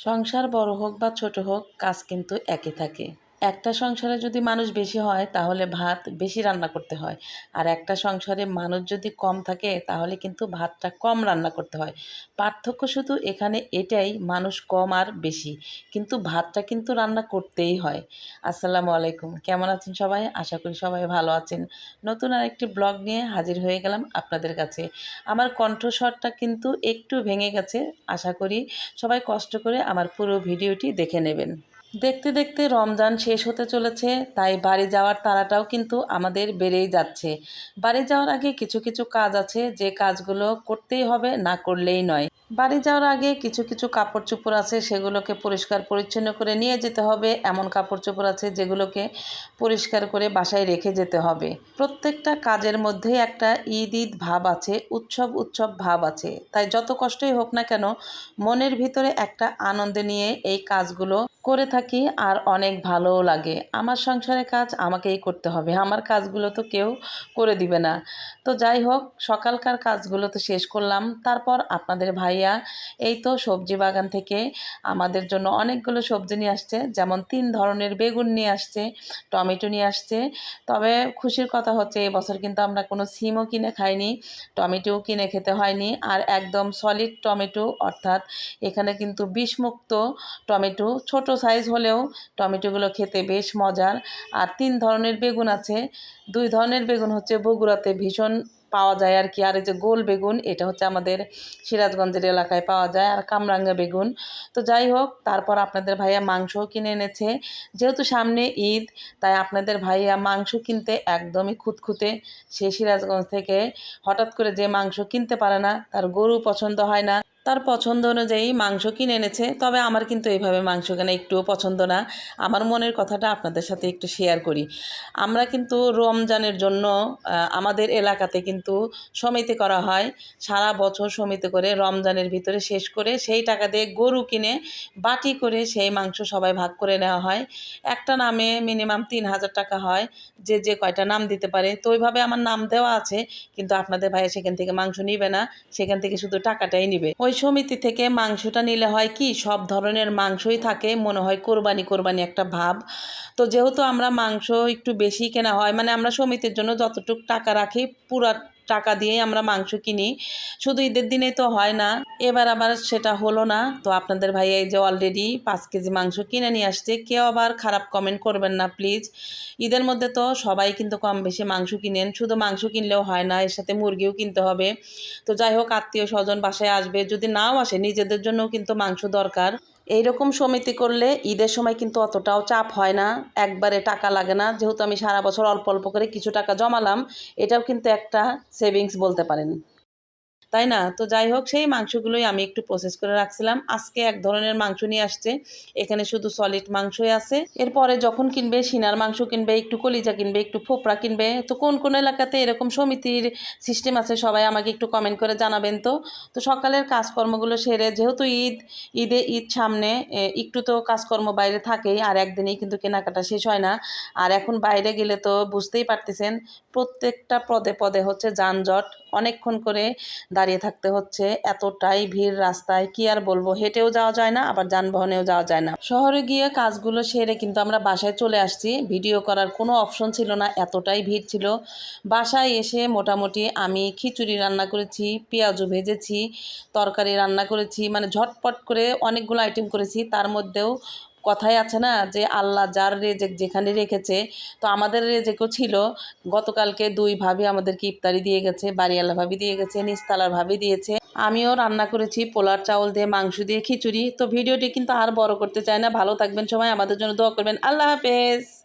সংসার বড় হোক বা ছোট হোক কাজ কিন্তু একই থাকে। একটা সংসারে যদি মানুষ বেশি হয়, তাহলে ভাত বেশি রান্না করতে হয়। আর একটা সংসারে মানুষ যদি কম থাকে, তাহলে কিন্তু ভাতটা কম রান্না করতে হয়। পার্থক্য শুধু এখানে এটাই, মানুষ কম আর বেশি। কিন্তু ভাতটা কিন্তু রান্না করতেই হয়। আসসালামু আলাইকুম। কেমন আছেন সবাই? আশা করি সবাই ভালো আছেন। নতুন আর একটি ব্লগ নিয়ে হাজির হয়ে গেলাম আপনাদের কাছে। আমার কণ্ঠস্বরটা কিন্তু একটু ভেঙে গেছে। আশা করি সবাই কষ্ট করে আমার পুরো ভিডিওটি দেখে নেবেন। দেখতে দেখতে রমজান শেষ হতে চলেছে, তাই বাড়ি যাওয়ার তাড়াটাও কিন্তু আমাদের বেড়েই যাচ্ছে। বাড়ি যাওয়ার আগে কিছু কিছু কাজ আছে, যে কাজগুলো করতেই হবে, না করলেই নয়। বাড়ি যাওয়ার আগে কিছু কিছু কাপড় চোপড় আছে, সেগুলোকে পরিষ্কার পরিচ্ছন্ন করে নিয়ে যেতে হবে। এমন কাপড় চোপড় আছে যেগুলোকে পরিষ্কার করে বাসায় রেখে যেতে হবে। প্রত্যেকটা কাজের মধ্যেই একটা ঈদ ঈদ ভাব আছে, উৎসব উৎসব ভাব আছে। তাই যত কষ্টই হোক না কেন, মনের ভিতরে একটা আনন্দ নিয়ে এই কাজগুলো করে থাকি আর অনেক ভালোও লাগে। আমার সংসারের কাজ আমাকেই করতে হবে। আমার কাজগুলো তো কেউ করে দিবে না। তো যাই হোক, সকালকার কাজগুলো তো শেষ করলাম। তারপর আপনাদের ভাইয়া, এই তো সবজি বাগান থেকে আমাদের জন্য অনেকগুলো সবজি নিয়ে আসছে। যেমন তিন ধরনের বেগুন নিয়ে আসছে, টমেটো নিয়ে আসছে। তবে খুশির কথা হচ্ছে এবছর কিন্তু আমরা কোনো সিমও কিনে খাইনি, টমেটোও কিনে খেতে হয়নি। আর একদম সলিড টমেটো, অর্থাৎ এখানে কিন্তু বিষমুক্ত টমেটো, ছোট সাইজ হলেও টমেটোগুলো খেতে বেশ মজার। আর তিন ধরনের বেগুন আছে। দুই ধরনের বেগুন হচ্ছে বগুড়াতে ভীষণ পাওয়া যায় আর কি। আর এই যে গোল বেগুন, এটা হচ্ছে আমাদের সিরাজগঞ্জের এলাকায় পাওয়া যায়। আর কামরাঙ্গা বেগুন। তো যাই হোক, তারপর আপনাদের ভাইয়া মাংসও কিনে এনেছে। যেহেতু সামনে ঈদ, তাই আপনাদের ভাইয়া মাংস কিনতে একদমই খুঁতখুঁতে সে সিরাজগঞ্জ থেকে হঠাৎ করে যে মাংস কিনতে পারে না, তার গরু পছন্দ হয় না। তার পছন্দ অনুযায়ী মাংস কিনে এনেছে, তবে আমার কিন্তু এইভাবে মাংস কেনা একটুও পছন্দ না। আমার মনের কথাটা আপনাদের সাথে একটু শেয়ার করি। আমরা কিন্তু রমজানের জন্য আমাদের এলাকাতে কিন্তু সমিতি করা হয়। সারা বছর সমিতি করে রমজানের ভিতরে শেষ করে সেই টাকা দিয়ে গরু কিনে বাটি করে সেই মাংস সবাই ভাগ করে নেওয়া হয়। একটা নামে মিনিমাম তিন হাজার টাকা হয়, যে যে কয়টা নাম দিতে পারে। তো ওইভাবে আমার নাম দেওয়া আছে, কিন্তু আপনাদের ভাইয়া সেখান থেকে মাংস নিবে না, সেখান থেকে শুধু টাকাটাই নিবে। ওই সমিতি থেকে মাংসটা নিলে হয় কি, সব ধরনের মাংসই থাকে, মনে হয় কোরবানি কোরবানি একটা ভাব। তো যেহেতু আমরা মাংস একটু বেশি কেনা হয় মানে আমরা সমিতির জন্য যতটুকু টাকা রাখি, পুরা টাকা দিয়েই আমরা মাংস কিনি। শুধু ঈদের দিনে তো হয় না, এবার আবার সেটা হলো না। তো আপনাদের ভাই এই যে অলরেডি পাঁচ কেজি মাংস কিনে নিয়ে আসছে, কেউ আবার খারাপ কমেন্ট করবেন না প্লিজ ঈদের মধ্যে তো সবাই কিন্তু কম বেশি মাংস কিনেন, শুধু মাংস কিনলেও হয় না, এর সাথে মুরগিও কিনতে হবে। তো যাই হোক, আত্মীয় স্বজন বাসায় আসবে, যদি নাও আসে, নিজেদের জন্যও কিন্তু মাংস দরকার। এইরকম সমিতি করলে ঈদের সময় কিন্তু অতটাও চাপ হয় না, একবারে টাকা লাগে না। যেহেতু আমি সারা বছর অল্প অল্প করে কিছু টাকা জমালাম, এটাও কিন্তু একটা সেভিংস বলতে পারেন। তাই না? তো যাই হোক, সেই মাংসগুলোই আমি একটু প্রসেস করে রাখছিলাম। আজকে এক ধরনের মাংস নিয়ে আসছে। এখানে শুধু সলিড মাংসই আছে। এরপরে যখন কিনবে, সিনার মাংস কিনবে, একটু কলিজা কিনবে, একটু ফোপড়া কিনবে, তো কোন কোন এলাকাতে এরকম সমিতির সিস্টেম আছে, সবাই আমাকে একটু কমেন্ট করে জানাবেন তো। তো সকালের কাজকর্মগুলো সেরে, যেহেতু ঈদ, ঈদে ঈদ সামনে একটু তো কাজকর্ম বাইরে থাকেই, আর একদিনেই কিন্তু কেনাকাটা শেষ হয় না। আর এখন বাইরে গেলে তো বুঝতেই পারতেছেন, প্রত্যেকটা পদে পদে হচ্ছে যানজট। অনেকক্ষণ করে দাঁড়িয়ে থাকতে হচ্ছে। এতটাই ভিড় রাস্তায়, কি আর বলব? হেঁটেও যাওয়া যায় না, আবার যানবাহনেও যাওয়া যায় না। শহরে গিয়ে কাজগুলো সেরে কিন্তু আমরা বাসায় চলে আসছি। ভিডিও করার কোনো অপশন ছিল না, এতটাই ভিড় ছিল। বাসায় এসে মোটামুটি আমি খিচুড়ি রান্না করেছি, পেঁয়াজও ভেজেছি, তরকারি রান্না করেছি মানে ঝটপট করে অনেকগুলো আইটেম করেছি। তার মধ্যেও কথাই আছে না যে আল্লাহ যার রেজেক যেখানে রেখেছে, তো আমাদের রেজেকও ছিল। গতকালকে দুই ভাবি আমাদেরকে ইফতারি দিয়ে গেছে বাড়িওয়ালা ভাবি দিয়ে গেছে, নিস্তালার ভাবি দিয়েছে। আমিও রান্না করেছি, পোলার চাউল দিয়ে, মাংস দিয়ে, খিচুড়ি। তো ভিডিওটি কিন্তু আর বড় করতে চাই না। ভালো থাকবেন সবাই, আমাদের জন্য দোয়া করবেন। আল্লাহ হাফেজ।